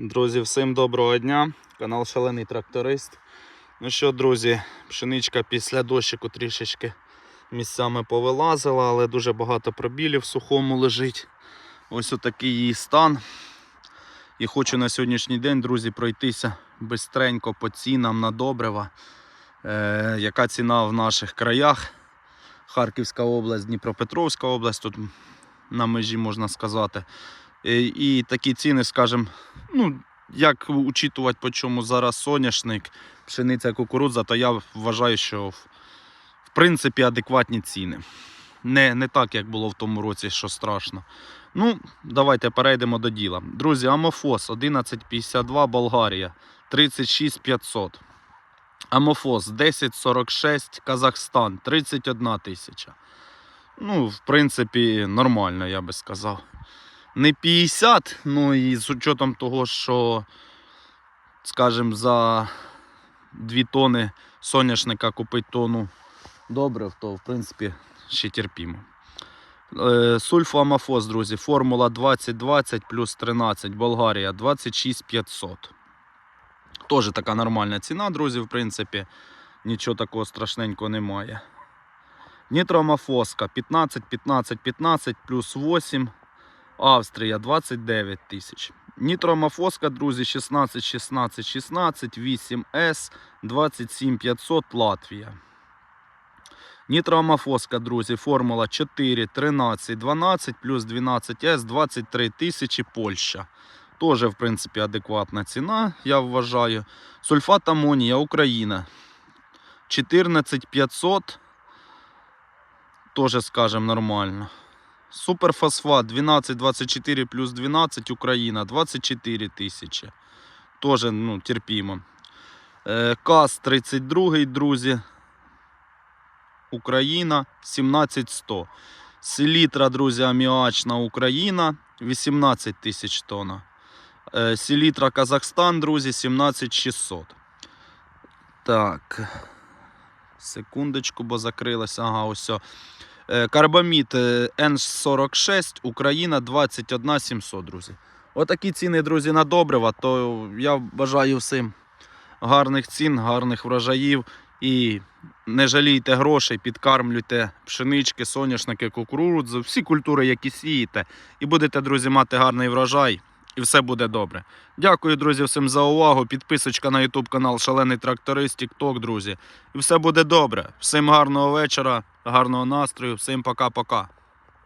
Друзі, всім доброго дня. Канал Шалений Тракторист. Ну що, друзі, пшеничка після дощику трішечки місцями повилазила, але дуже багато пробілів в сухому лежить. Ось отакий її стан. І хочу на сьогоднішній день, друзі, пройтися бистренько по цінам на добрива. Е, яка ціна в наших краях? Харківська область, Дніпропетровська область, тут на межі можна сказати. Е, І такі ціни, скажімо, ну, як учитувати, по чому зараз соняшник, пшениця, кукурудза, то я вважаю, що в, принципі адекватні ціни. Не, не так, як було в тому році, що страшно. Ну, давайте перейдемо до діла. Друзі, Амофос 1152 Болгарія 36500. Амофос 1046 Казахстан 31 тисяча. Ну, в принципі, нормально, я би сказав не 50, ну і з учетом того, що, скажімо, за 2 тони соняшника купити тонну добрив, то в принципі ще терпімо. Е, Сульфоамофос, друзі, формула 2020 плюс 13, Болгарія 26500. Теж така нормальна ціна, друзі, в принципі. Нічого такого страшненького немає. Нітромафоска 15, 15, 15 плюс 8. Австрія 29 тисяч. Нітромафоска, друзі, 16, 16, 16, 8С, 27 500 Латвія. Нітромафоска, друзі, формула 4, 13, 12 плюс 12С, 23 тисячі Польща. Тоже, в принципі, адекватна ціна, я вважаю. Сульфат амонія, Україна. 14 500. Тоже, скажем, нормально. Суперфосфат 12-24 плюс 12 Україна 24 тисячі. Тоже ну, терпімо. Е, КАС 32, друзі. Україна 17100. Селітра, друзі, аміачна Україна 18 тисяч тонн. Е, Селітра Казахстан, друзі, 17600. Так. Секундочку, бо закрилася. Ага, ось. Е, Карбамід е, N46, Україна 21 700, друзі. Отакі ціни, друзі, на добрива. То я бажаю всім гарних цін, гарних врожаїв. І не жалійте грошей, підкармлюйте пшенички, соняшники, кукурудзу, всі культури, які сієте. І будете, друзі, мати гарний врожай. І все буде добре. Дякую, друзі, всім за увагу. Підписочка на YouTube канал Шалений Тракторист, TikTok, друзі. І все буде добре. Всім гарного вечора, гарного настрою, всім пока-пока.